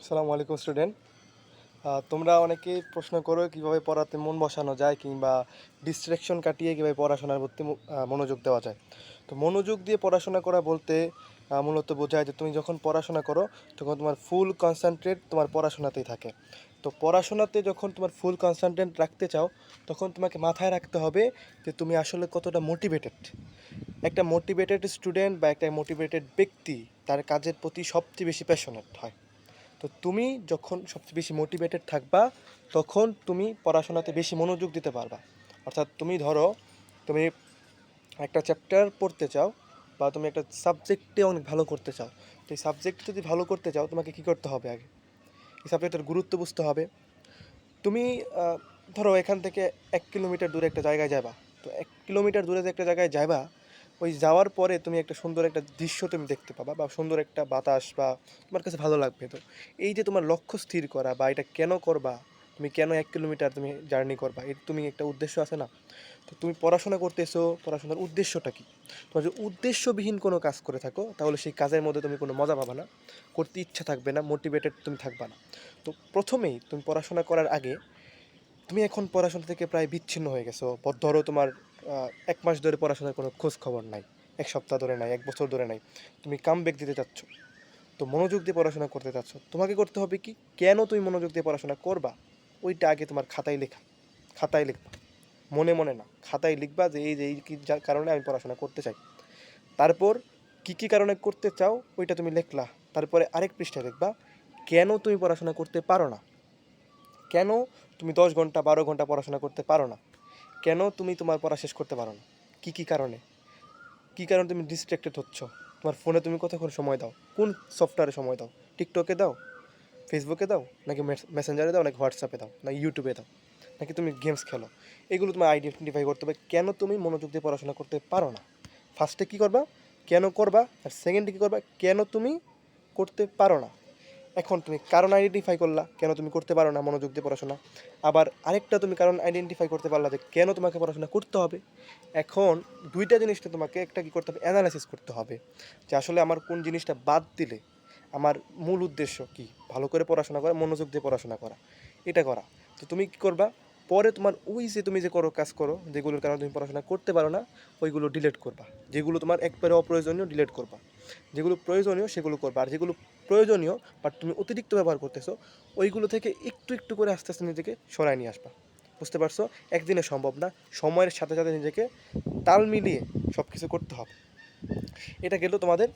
আসসালামু আলাইকুম, স্টুডেন্ট। তোমরা অনেকেই প্রশ্ন করো কীভাবে পড়াতে মন বসানো যায় কিংবা ডিস্ট্রাকশন কাটিয়ে কীভাবে পড়াশোনার প্রতি মনোযোগ দেওয়া যায়। তো মনোযোগ দিয়ে পড়াশোনা করা বলতে মূলত বোঝায় যে তুমি যখন পড়াশোনা করো, তখন তোমার ফুল কনসেন্ট্রেট তোমার পড়াশোনাতেই থাকে। তো পড়াশোনাতে যখন তোমার ফুল কনসেন্ট্রেট রাখতে চাও, তখন তোমাকে মাথায় রাখতে হবে যে তুমি আসলে কতটা মোটিভেটেড একটা মোটিভেটেড স্টুডেন্ট বা একটা মোটিভেটেড ব্যক্তি, তার কাজের প্রতি সবচেয়ে বেশি প্যাশনেট হয়। তো তুমি যখন সবচেয়ে বেশি মোটিভেটেড থাকবা, তখন তুমি পড়াশোনাতে বেশি মনোযোগ দিতে পারবা। অর্থাৎ তুমি ধরো, তুমি একটা চ্যাপ্টার পড়তে চাও বা তুমি একটা সাবজেক্টে অনেক ভালো করতে চাও। তো এই সাবজেক্ট যদি ভালো করতে চাও, তোমাকে কী করতে হবে আগে? এই সাবজেক্টের গুরুত্ব বুঝতে হবে। তুমি ধরো এখান থেকে এক কিলোমিটার দূরে একটা জায়গায় যাবা তো এক কিলোমিটার দূরে যে একটা জায়গায় যাবা ওই যাওয়ার পরে তুমি একটা সুন্দর একটা দৃশ্য তুমি দেখতে পাবা বা সুন্দর একটা বাতাস বা তোমার কাছে ভালো লাগবে। তো এই যে তোমার লক্ষ্য স্থির করা বা এটা কেন করবা, তুমি কেন এক কিলোমিটার তুমি জার্নি করবা, এর তুমি একটা উদ্দেশ্য আছে না? তো তুমি পড়াশোনা করতেছো, পড়াশোনার উদ্দেশ্যটা কি? তোমার যদি উদ্দেশ্যবিহীন কোনো কাজ করে থাকো, তাহলে সেই কাজের মধ্যে তুমি কোনো মজা পাবা না, করতে ইচ্ছা থাকবে না মোটিভেটেড তুমি থাকবা না। তো প্রথমেই তুমি পড়াশোনা করার আগে, তুমি এখন পড়াশোনা থেকে প্রায় বিচ্ছিন্ন হয়ে গেছো ধরো তোমার এক মাস ধরে পড়াশোনার কোনো খোঁজ খবর নাই, এক সপ্তাহ ধরে নাই, এক বছর ধরে নাই। তুমি কাম ব্যাক দিতে চাচ্ছ, তো মনোযোগ দিয়ে পড়াশোনা করতে চাচ্ছ, তোমাকে করতে হবে কি, কেন তুমি মনোযোগ দিয়ে পড়াশোনা করবা? ওইটা আগে তোমার খাতায় লেখা, খাতায় লিখবা। মনে মনে না, খাতায় লিখবা যে এই যে এই কি যার কারণে আমি পড়াশোনা করতে চাই। তারপর কি কি কারণে করতে চাও, ওইটা তুমি লিখলা। তারপরে আরেক পৃষ্ঠায় লিখবা কেন তুমি পড়াশোনা করতে পারো না? কেন তুমি দশ ঘণ্টা, বারো ঘণ্টা পড়াশোনা করতে পারো না? কেন তুমি তোমার পড়া শেষ করতে পারো না? কী কী কারণে? কী কারণে তুমি ডিস্ট্র্যাক্টেড হচ্ছ? তোমার ফোনে তুমি কতক্ষণ সময় দাও? কোন সফটওয়্যারে সময় দাও? টিকটকে দাও? ফেসবুকে দাও? নাকি মেসেঞ্জারে দাও? নাকি হোয়াটসঅ্যাপে দাও? নাকি ইউটিউবে দাও? নাকি তুমি গেমস খেলো? এগুলো তোমার আইডেন্টিফাই করতে হবে কেন তুমি মনোযোগ দিয়ে পড়াশোনা করতে পারো না? ফার্স্টে কী করবা? কেন করবা? আর সেকেন্ডে কী করবা? কেন তুমি করতে পারো না? এখন তুমি কারণ আইডেন্টিফাই করলা, কেন তুমি করতে পারো না মনোযোগ দিয়ে পড়াশোনা? আবার আরেকটা তুমি কারণ আইডেন্টিফাই করতে পারলা যে কেন তোমাকে পড়াশোনা করতে হবে। এখন দুইটা জিনিসটা তোমাকে একটা কী করতে হবে? অ্যানালাইসিস করতে হবে। যে আসলে আমার কোন জিনিসটা বাদ দিলে আমার মূল উদ্দেশ্য কি? ভালো করে পড়াশোনা করা, মনোযোগ দিয়ে পড়াশোনা করা, এটা করা। তো তুমি কী করবা? পরে তোমার ওই যে তুমি যে করো, কাজ করো, যেগুলোর কারণে তুমি পড়াশোনা করতে পারো না, ওইগুলো ডিলেট করবা। যেগুলো তোমার একবারে অপ্রয়োজনীয় ডিলেট করবা। যেগুলো প্রয়োজনীয়, সেগুলো করবা। আর যেগুলো প্রয়োজনীয় বাট তুমি অতিরিক্ত ব্যবহার করতেছো, ওইগুলো থেকে একটু একটু করে আস্তে আস্তে নিজেকে সরায় নিয়ে আসবা। বুঝতে পারছ? একদিনে সম্ভব না, সময়ের সাথে সাথে নিজেকে তাল মিলিয়ে সব কিছু করতে হবে। এটা গেল তোমাদের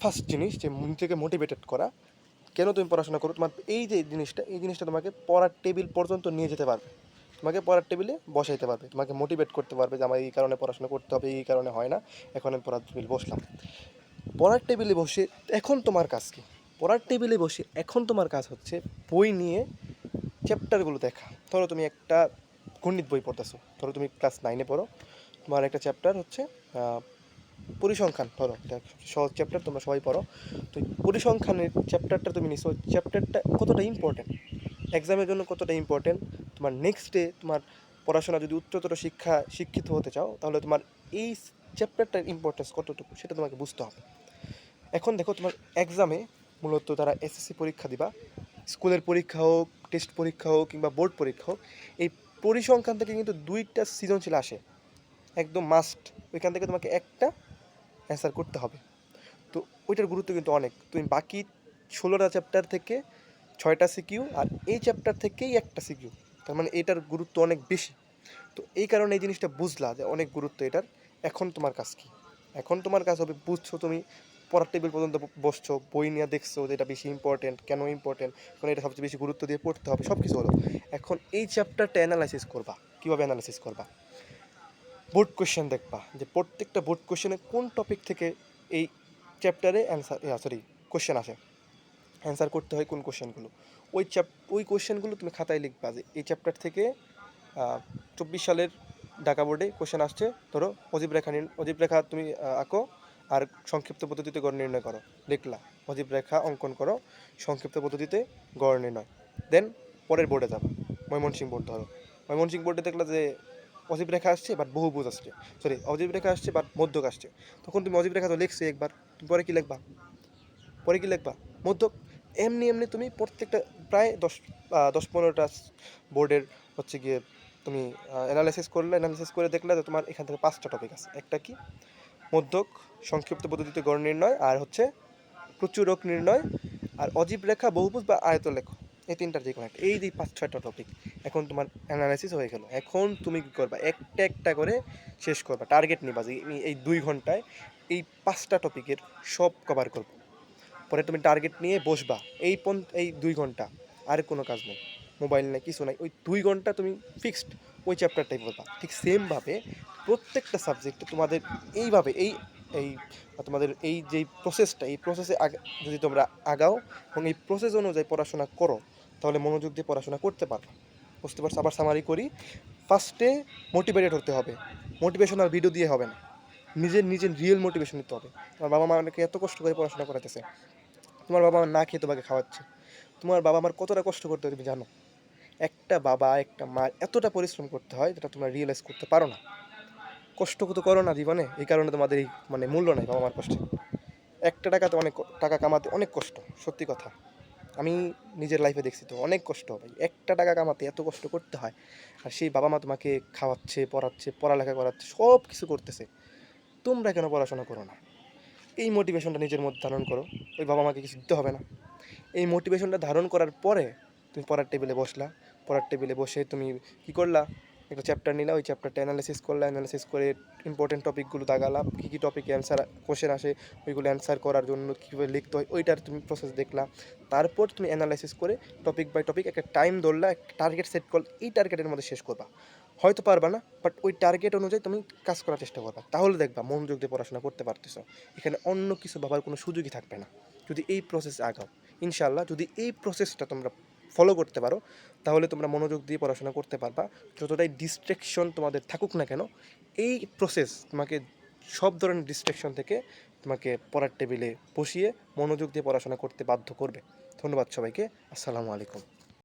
ফার্স্ট জিনিস, যে নিজেকে মোটিভেটেড করা। কেন তুমি পড়াশোনা করো? তোমার এই যে জিনিসটা, এই জিনিসটা তোমাকে পড়ার টেবিল পর্যন্ত নিয়ে যেতে পারবে। তোমাকে পড়ার টেবিলে বসাইতে পারবে। তোমাকে মোটিভেট করতে পারবে যে আমার এই কারণে পড়াশোনা করতে হবে, এই কারণে হয় না। এখন আমি পড়ার টেবিল বসলাম। পড়ার টেবিলে বসে, এখন তোমার কাজ কি? পড়ার টেবিলে বসে এখন তোমার কাজ হচ্ছে বই নিয়ে চ্যাপ্টারগুলো দেখা। ধরো তুমি একটা গণিত বই পড়তেছো, ধরো তুমি ক্লাস নাইনে পড়ো, তোমার একটা চ্যাপ্টার হচ্ছে পরিসংখ্যান, ধরো সহজ চ্যাপ্টার তোমরা সবাই পড়ো। তো পরিসংখ্যানের চ্যাপ্টারটা তুমি নিছো চ্যাপ্টারটা কতটা ইম্পর্টেন্ট এক্সামের জন্য কতটা ইম্পর্টেন্ট তোমার নেক্সট ডে তোমার পড়াশোনা যদি উচ্চতর শিক্ষা শিক্ষিত হতে চাও, তাহলে তোমার এই চ্যাপ্টারটার ইম্পর্টেন্স কতটুকু, সেটা তোমাকে বুঝতে হবে। এখন দেখো তোমার এক্সামে মূলত তারা এসএসসি পরীক্ষা দিবা। স্কুলের পরীক্ষা হোক টেস্ট পরীক্ষা হোক কিংবা বোর্ড পরীক্ষা হোক, এই পরিসংখ্যান থেকে কিন্তু দুইটা সৃজনশীল আসে। একদম মাস্ট ওইখান থেকে তোমাকে একটা অ্যান্সার করতে হবে। তো ওইটার গুরুত্ব কিন্তু অনেক। তুমি বাকি ষোলোটা চ্যাপ্টার থেকে ছয়টা সিকিউ আর এই চ্যাপ্টার থেকেই একটা সিকিউ তার মানে এটার গুরুত্ব অনেক বেশি। তো এই কারণে এই জিনিসটা বুঝলা যে অনেক গুরুত্ব এটার। এখন তোমার কাজ কী? এখন তোমার কাজ হবে বুঝছ তুমি পড়ার টেবিল পর্যন্ত বসছো, বই নিয়ে দেখছ যে এটা বেশি ইম্পর্টেন্ট কেন ইম্পর্টেন্ট কারণ এটা সবচেয়ে বেশি গুরুত্ব দিয়ে পড়তে হবে সব কিছু হলো। এখন এই চ্যাপ্টারটা অ্যানালাইসিস করবা, কীভাবে অ্যানালাইসিস করবা? বোর্ড কোশ্চেন দেখবা, যে প্রত্যেকটা বোর্ড কোশ্চেনে কোন টপিক থেকে এই চ্যাপ্টারে অ্যান্সার সরি কোশ্চেন আসে? অ্যান্সার করতে হয় কোন কোশ্চেনগুলো ওই চ্যাপ ওই কোশ্চেনগুলো তুমি খাতায় লিখবা যে এই চ্যাপ্টার থেকে চব্বিশ সালের ঢাকা বোর্ডে কোশ্চেন আসছে, ধরো অজীব রেখা অজীব রেখা তুমি আঁকো আর সংক্ষিপ্ত পদ্ধতিতে গড় নির্ণয় করো। লিখলা, অজীব রেখা অঙ্কন করো, সংক্ষিপ্ত পদ্ধতিতে গড় নির্ণয়। দেন পরের বোর্ডে যাবা। ময়মনসিংহ বোর্ড ধরো। ময়মনসিং বোর্ডে দেখলা যে অজীব রেখা আসছে বাট বহুভুজ আসছে। সরি অজীব রেখা আসছে বাট মধ্যক আসছে। তখন তুমি অজীব রেখা তো লিখছে একবার। তুমি পরে কি লিখবা? পরে কি লিখবা? মধ্যক। এমনি এমনি তুমি প্রত্যেকটা প্রায় দশ দশ পনেরোটা বোর্ডের হচ্ছে গিয়ে তুমি অ্যানালাইসিস করলে অ্যানালাইসিস করে দেখলে যে তোমার এখান থেকে পাঁচটা টপিক আছে। একটা কি? মধ্যক সংক্ষিপ্ত পদ্ধতিতে গড় নির্ণয় আর হচ্ছে প্রচুরক নির্ণয় আর অজীব রেখা, বহুভুজ বা আয়ত লেখ। এই তিনটার যে কোনো একটা। এই যে পাঁচ, ছয়টা টপিক এখন তোমার অ্যানালাইসিস হয়ে গেল। এখন তুমি কী করবা? একটা একটা করে শেষ করবা টার্গেট নিবা যে এই দুই ঘন্টায় এই পাঁচটা টপিকের সব কভার করব। পরে তুমি টার্গেট নিয়ে বসবা। এই পন, এই দুই ঘণ্টা, আর কোনো কাজ নেই। মোবাইল নেই, কিছু নাই। ওই দুই ঘণ্টা তুমি ফিক্সড ওই চ্যাপ্টারটাই বলবা। ঠিক সেমভাবে প্রত্যেকটা সাবজেক্টে তোমাদের এইভাবে এই এই, তোমাদের এই যে প্রসেসটা এই প্রসেসে যদি তোমরা আগাও এবং এই প্রসেস অনুযায়ী পড়াশোনা করো, তাহলে মনোযোগ দিয়ে পড়াশোনা করতে পারবে। বুঝতে পারছ? আবার সামারি করি। ফার্স্টে মোটিভেটেড হতে হবে। মোটিভেশনাল ভিডিও দিয়ে হবে না। নিজের নিজের রিয়েল মোটিভেশন নিতে হবে। তোমার বাবা মা অনেকে এত কষ্ট করে পড়াশোনা করাতেছে তোমার বাবা মা না খেয়ে তোমাকে খাওয়াচ্ছে। তোমার বাবা মার কতটা কষ্ট করতে হয় তুমি জানো? একটা বাবা, একটা মা এতটা পরিশ্রম করতে হয় যেটা তোমরা রিয়েলাইজ করতে পারো না। কষ্ট তো করো না জীবনে, এই কারণে তোমাদের এই মানে মূল্য নাই বাবা মার কষ্টে। একটা টাকাতে অনেক টাকা কামাতে অনেক কষ্ট, সত্যি কথা। আমি নিজের লাইফে দেখছি তো অনেক কষ্ট ভাই। একটা টাকা কামাতে এত কষ্ট করতে হয়, আর সেই বাবা মা তোমাকে খাওয়াচ্ছে, পড়াচ্ছে, পড়ালেখা করাচ্ছে সব কিছু করতেছে। তোমরা কেন পড়াশোনা করো না? এই মোটিভেশনটা নিজের মধ্যে ধারণ করো, ওই বাবা মাকে কিছু দিতে হবে না। এই মোটিভেশনটা ধারণ করার পরে তুমি পড়ার টেবিলে বসলা পড়ার টেবিলে বসে তুমি কি করলা? একটা চ্যাপ্টার নিলা, ওই চ্যাপ্টারটা অ্যানালাইসিস করলা অ্যানালাইসিস করে ইম্পর্টেন্ট টপিকগুলো দাগালা, কী কী টপিকে অ্যান্সার কোশ্চেন আসে, ওইগুলো অ্যান্সার করার জন্য কীভাবে লিখতে হয়, ওইটার তুমি প্রসেস দেখলা। তারপর তুমি অ্যানালাইসিস করে টপিক বাই টপিক একটা টাইম ধরলা একটা টার্গেট সেট করল এই টার্গেটের মধ্যে শেষ করবা। হয়তো পারবা না বাট ওই টার্গেট অনুযায়ী তুমি কাজ করার চেষ্টা করবা। তাহলে দেখবা মনোযোগ দিয়ে পড়াশোনা করতে পারতেছো। এখানে অন্য কিছু ভাবার কোনো সুযোগই থাকবে না। যদি এই প্রসেস আগাও ইনশাল্লাহ যদি এই প্রসেসটা তোমরা ফলো করতে পারো, তাহলে তোমরা মনোযোগ দিয়ে পড়াশোনা করতে পারবা। যতটাই ডিস্ট্রেকশন তোমাদের থাকুক না কেন, এই প্রসেস তোমাকে সব ধরনের ডিস্ট্রেকশন থেকে তোমাকে পড়ার টেবিলে বসিয়ে মনোযোগ দিয়ে পড়াশোনা করতে বাধ্য করবে। ধন্যবাদ সবাইকে, আসসালামু আলাইকুম।